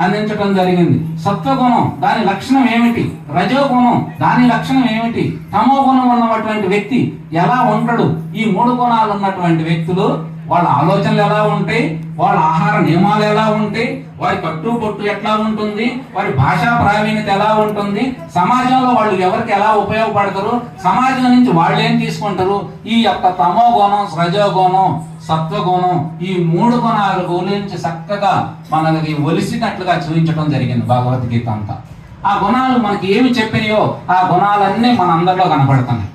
అందించడం జరిగింది. సత్వగుణం దాని లక్షణం ఏమిటి? రజోగుణం దాని లక్షణం ఏమిటి? తమో గుణం ఉన్నటువంటి వ్యక్తి ఎలా ఉంటాడు? ఈ మూడు గుణాలు ఉన్నటువంటి వ్యక్తులు వాళ్ళ ఆలోచనలు ఎలా ఉంటాయి? వాళ్ళ ఆహార నియమాలు ఎలా ఉంటాయి వారి కట్టు పొట్టు ఎట్లా ఉంటుంది వారి భాషా ప్రావీణ్యత ఎలా ఉంటుంది సమాజంలో వాళ్ళు ఎవరికి ఎలా ఉపయోగపడతారు సమాజం నుంచి వాళ్ళు ఏం తీసుకుంటారు ఈ యొక్క తమో గుణం సజోగుణం సత్వగుణం ఈ మూడు గుణాల గురించి చక్కగా మనకి ఒలిసినట్లుగా చూపించడం జరిగింది భగవద్గీత అంతా. ఆ గుణాలు మనకి ఏమి చెప్పినాయో ఆ గుణాలన్నీ మన అందరిలో కనపడుతున్నాయి.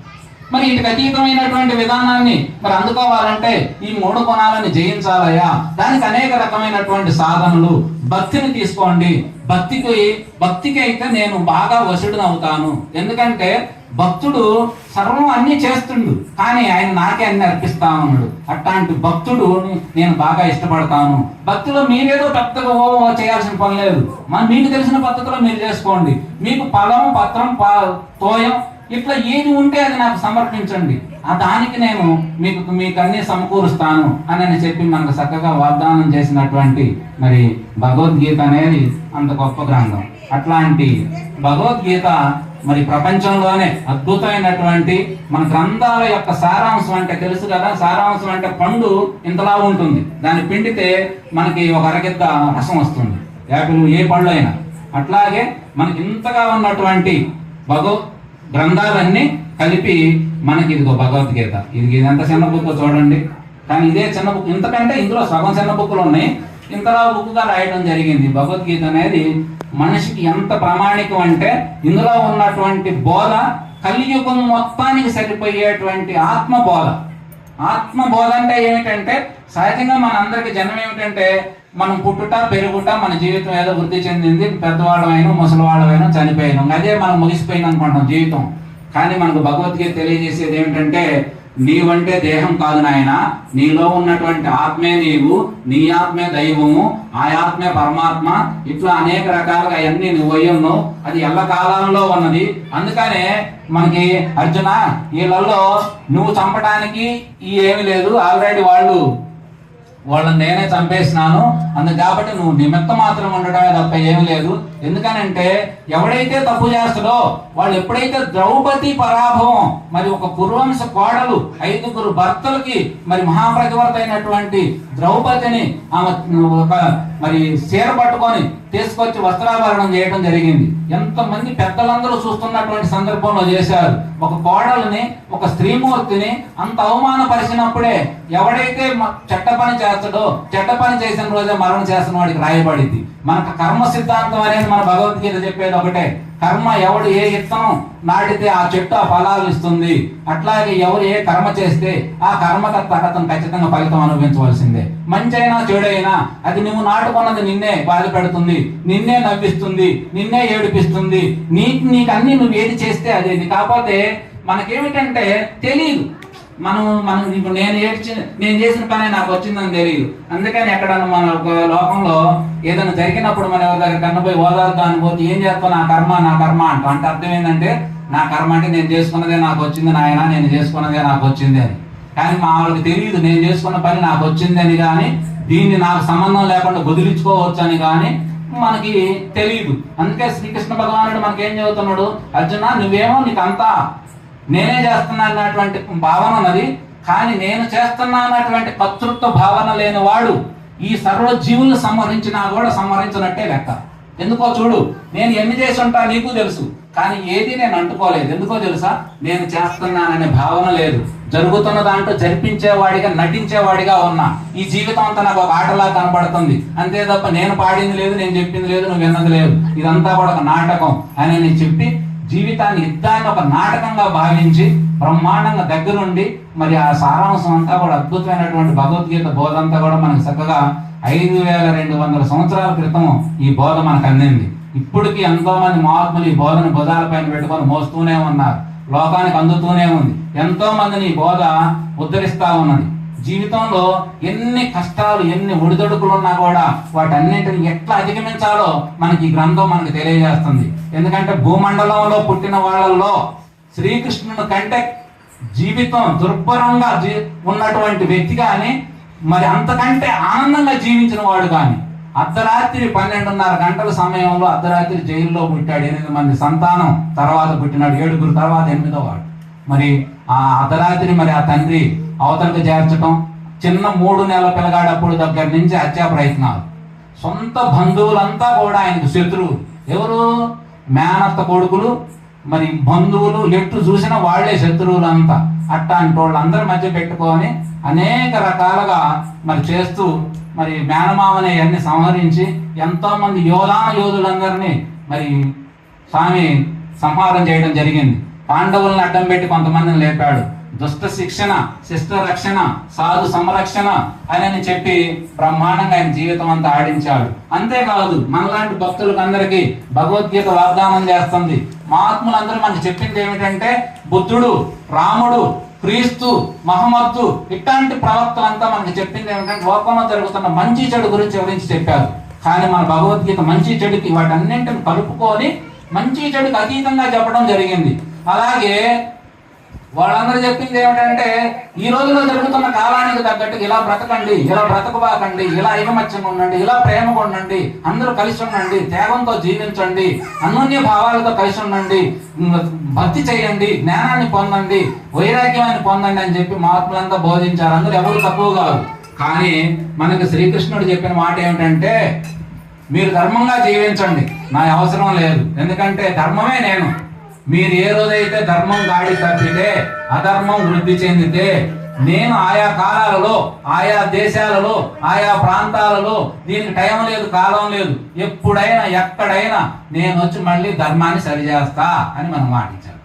మరి వీటికి అతీతమైనటువంటి విధానాన్ని మరి అందుకోవాలంటే ఈ మూడు గుణాలను జయించాలయ్యా. దానికి అనేక రకమైనటువంటి సాధనలు. భక్తిని తీసుకోండి. భక్తికి భక్తికి అయితే నేను బాగా వసుడు అవుతాను. ఎందుకంటే భక్తుడు సర్వం అన్ని చేస్తుండు. కానీ ఆయన నాకే అన్ని అర్పిస్తా ఉన్నాడు. అట్లాంటి భక్తుడు నేను బాగా ఇష్టపడతాను. భక్తిలో మీరేదో పెద్దగా ఓ చేయాల్సిన పని లేదు. మన మీకు తెలిసిన పద్ధతిలో మీరు చేసుకోండి. మీకు ఫలం పత్రం తోయం ఇట్లా ఏది ఉంటే అది నాకు సమర్పించండి. ఆ దానికి నేను మీకు మీకు అన్ని సమకూరుస్తాను అని చెప్పి మనకు చక్కగా వాగ్దానం చేసినటువంటి మరి భగవద్గీత అనేది అంత గొప్ప గ్రంథం. అట్లాంటి భగవద్గీత మరి ప్రపంచంలోనే అద్భుతమైనటువంటి మన గ్రంథాల యొక్క సారాంశం అంటే తెలుసు కదా? సారాంశం అంటే పండు ఇంతలా ఉంటుంది. దాన్ని పిండితే మనకి ఒక అరగిద్ద రసం వస్తుంది. యాపిల్ ఏ పళ్ళు అయినా. అట్లాగే మనకి ఇంతగా ఉన్నటువంటి భగవద్ గ్రంథాలన్నీ కలిపి మనకి ఇదిగో భగవద్గీత. ఇది ఎంత చిన్న బుక్ చూడండి. కానీ ఇదే చిన్న బుక్ ఇంతకంటే ఇందులో సగం చిన్న బుక్లు ఉన్నాయి. ఇంతలా బుక్గా రాయడం జరిగింది. భగవద్గీత అనేది మనిషికి ఎంత ప్రామాణికం అంటే ఇందులో ఉన్నటువంటి బోధ కలియుగం మొత్తానికి సరిపోయేటువంటి ఆత్మ బోధ ఆత్మబోధ అంటే ఏమిటంటే సహజంగా మన అందరికి జనం ఏమిటంటే మనం పుట్టుట పెరుగుట మన జీవితం ఏదో వృద్ధి చెందింది పెద్దవాళ్ళమైనా ముసలివాళ్ళమైనా చనిపోయినాం. అదే మనం ముగిసిపోయింది అనుకుంటాం జీవితం. కానీ మనకు భగవద్గీత తెలియజేసేది ఏమిటంటే నీవంటే దేహం కాదు నాయన. నీలో ఉన్నటువంటి ఆత్మే నీవు నీ ఆత్మే దైవము ఆ ఆత్మే పరమాత్మ. ఇట్లా అనేక రకాలుగా అవన్నీ నువ్వు అయ్యున్నావు అది ఎల్ల కాలంలో ఉన్నది. అందుకనే మనకి అర్జున వీళ్ళల్లో నువ్వు చంపడానికి ఈ ఏమి లేదు. ఆల్రెడీ వాళ్ళు వాళ్ళని నేనే చంపేసినాను. అందు కాబట్టి నువ్వు నిమిత్త మాత్రం ఉండడమే తప్ప ఏమీ లేదు. ఎందుకనంటే ఎవడైతే తప్పు చేస్తాడో వాళ్ళు ఎప్పుడైతే ద్రౌపది పరాభవం మరి ఒక పురువంశ కోడలు ఐదుగురు భర్తలకి మరి మహాప్రతివర్త అయినటువంటి ద్రౌపదిని ఆమె ఒక మరి చీర పట్టుకొని తీసుకొచ్చి వస్త్రాభరణం చేయడం జరిగింది. ఎంతమంది పెద్దలందరూ చూస్తున్నటువంటి సందర్భంలో చేశారు. ఒక కోడల్ని ఒక స్త్రీమూర్తిని అంత అవమానపరిచినప్పుడే ఎవడైతే మ- చెడ్డ పని చేస్తాడో చెడ్డ పని చేసిన రోజే మరణం చేస్తున్న వాడికి రాయబడింది. మనకు కర్మ సిద్ధాంతం అనేది మన భగవద్గీత చెప్పేది ఒకటే. కర్మ ఎవడు ఏ విత్తనం నాటితే ఆ చెట్టు ఆ ఫలాలు ఇస్తుంది. అట్లాగే ఎవరు ఏ కర్మ చేస్తే ఆ కర్మకర్త అతను ఖచ్చితంగా ఫలితం అనుభవించవలసిందే. మంచి అయినా చెడైనా అది నువ్వు నాటుకున్నది నిన్నే బాధ పెడుతుంది. నిన్నే నవ్విస్తుంది. నిన్నే ఏడిపిస్తుంది. నీ నీకు అన్ని నువ్వు ఏది చేస్తే అదేది. కాకపోతే మనకేమిటంటే తెలియదు మనం మనం ఇప్పుడు నేను ఏడ్చి నేను చేసిన పని నాకు వచ్చిందని తెలియదు అందుకని ఎక్కడన్నా మన లోకంలో ఏదైనా జరిగినప్పుడు మన ఎవరి దగ్గర కన్నపోయి ఓదార్దాన్ని పోతే ఏం చేస్తావు? నా కర్మ నా కర్మ అంట అంటే అర్థం ఏంటంటే నా కర్మ అంటే నేను చేసుకున్నదే నాకు వచ్చింది నాయన నేను చేసుకున్నదే నాకు వచ్చింది అని. కానీ మా వాళ్ళకి తెలియదు నేను చేసుకున్న పని నాకు వచ్చింది అని కానీ దీన్ని నాకు సంబంధం లేకుండా వదిలించుకోవచ్చు అని కానీ మనకి తెలియదు అందుకే శ్రీకృష్ణ భగవానుడు మనకేం చెబుతున్నాడు? అర్జున నువ్వేమో నీకు అంతా నేనే చేస్తున్నా అన్నటువంటి భావన ఉన్నది. కానీ నేను చేస్తున్నా అన్నటువంటి కర్తృత్వ భావన లేని వాడు ఈ సర్వ జీవులు సంహరించినా కూడా సంహరించినట్టే లెక్క. ఎందుకో చూడు నేను ఎన్ని చేసి ఉంటా నీకు తెలుసు. కానీ ఏది నేను అంటుకోలేదు. ఎందుకో తెలుసా? నేను చేస్తున్నాననే భావన లేదు. జరుగుతున్న దాంట్లో జరిపించేవాడిగా నటించేవాడిగా ఉన్నా. ఈ జీవితం అంతా నాకు ఒక ఆటలా కనబడుతుంది అంతే తప్ప నేను పాడింది లేదు నేను చెప్పింది లేదు నువ్వు విన్నది లేదు. ఇదంతా కూడా ఒక నాటకం అని నేను చెప్పి జీవితాన్ని యుద్ధాన్ని ఒక నాటకంగా భావించి బ్రహ్మాండంగా దగ్గరుండి మరి ఆ సారాంశం అంతా కూడా అద్భుతమైనటువంటి భగవద్గీత బోధ అంతా కూడా మనకి చక్కగా ఐదు వేల రెండు వందల సంవత్సరాల క్రితం ఈ బోధ మనకు అందింది. ఇప్పటికి ఎంతో మంది మహాత్ములు ఈ బోధను భుజాలపైన పెట్టుకొని మోస్తూనే ఉన్నారు. లోకానికి అందుతూనే ఉంది. ఎంతో మందిని ఈ బోధ ఉద్ధరిస్తా ఉన్నది. జీవితంలో ఎన్ని కష్టాలు ఎన్ని ఒడిదొడుకులు ఉన్నా కూడా వాటన్నింటిని ఎట్లా అధిగమించాలో మనకి ఈ గ్రంథం మనకు తెలియజేస్తుంది. ఎందుకంటే భూమండలంలో పుట్టిన వాళ్ళల్లో శ్రీకృష్ణుని కంటే జీవితం దుర్భరంగా జీ ఉన్నటువంటి వ్యక్తి కానీ మరి అంతకంటే ఆనందంగా జీవించిన వాడు కానీ అర్ధరాత్రి పన్నెండున్నర గంటల సమయంలో అర్ధరాత్రి జైల్లో పుట్టాడు. ఎనిమిది మంది సంతానం తర్వాత పుట్టినాడు. ఏడుగురు తర్వాత ఎనిమిదో వాడు. మరి ఆ అర్ధరాత్రి మరి ఆ తండ్రి అవతలకు చేర్చటం చిన్న మూడు నెలల పిల్లగాడప్పుడు దగ్గర నుంచి హత్యా ప్రయత్నాలు. సొంత బంధువులంతా కూడా ఆయనకు శత్రువు. ఎవరు? మేనత్త కొడుకులు మరి బంధువులు ఎట్టు చూసినా వాళ్ళే శత్రువులు అంతా అట్లాంటి వాళ్ళందరి మధ్య పెట్టుకొని అనేక రకాలుగా మరి చేస్తూ మరి మేనమామని అన్ని సంహరించి ఎంతోమంది యోధాన యోధులందరినీ మరి స్వామి సంహారం చేయడం జరిగింది. పాండవులను అడ్డం పెట్టి కొంతమందిని లేపాడు. దుష్ట శిక్షణ శిష్ట రక్షణ సాధు సంరక్షణ అని చెప్పి బ్రహ్మాండంగా ఆయన జీవితం అంతా ఆడించాడు. అంతేకాదు మనలాంటి భక్తులకు అందరికీ భగవద్గీత వాగ్దానం చేస్తుంది. మహాత్ములందరూ మనకు చెప్పింది ఏమిటంటే బుద్ధుడు రాముడు క్రీస్తు మహమ్మద్దు ఇట్లాంటి ప్రవక్తలంతా మనకు చెప్పింది ఏమిటంటే లోకంలో జరుగుతున్న మంచి చెడు గురించి వివరించి చెప్పారు. కానీ మన భగవద్గీత మంచి చెడుకి వాటన్నింటిని కలుపుకొని మంచి చెడుకి అతీతంగా చెప్పడం జరిగింది. అలాగే వాళ్ళందరూ చెప్పింది ఏమిటంటే ఈ రోజులో జరుగుతున్న కాలానికి తగ్గట్టు ఇలా బ్రతకండి ఇలా బ్రతకబాకండి ఇలా ఐకమత్యంగా ఉండండి ఇలా ప్రేమగా ఉండండి అందరూ కలిసి ఉండండి త్యాగంతో జీవించండి అన్యోన్య భావాలతో కలిసి ఉండండి భక్తి చేయండి జ్ఞానాన్ని పొందండి వైరాగ్యాన్ని పొందండి అని చెప్పి మహాత్ములంతా బోధించారు. అందరూ ఎవరు తక్కువ కాదు. కానీ మనకు శ్రీకృష్ణుడు చెప్పిన మాట ఏమిటంటే మీరు ధర్మంగా జీవించండి. నా అవసరం లేదు. ఎందుకంటే ధర్మమే నేను. మీరు ఏ రోజైతే ధర్మం గాడి తప్పితే అధర్మం వృద్ధి చెందితే నేను ఆయా కాలాలలో ఆయా దేశాలలో ఆయా ప్రాంతాలలో దీనికి టైం లేదు కాలం లేదు. ఎప్పుడైనా ఎక్కడైనా నేను వచ్చి మళ్ళీ ధర్మాన్ని సరిచేస్తా అని మనం మాటించాను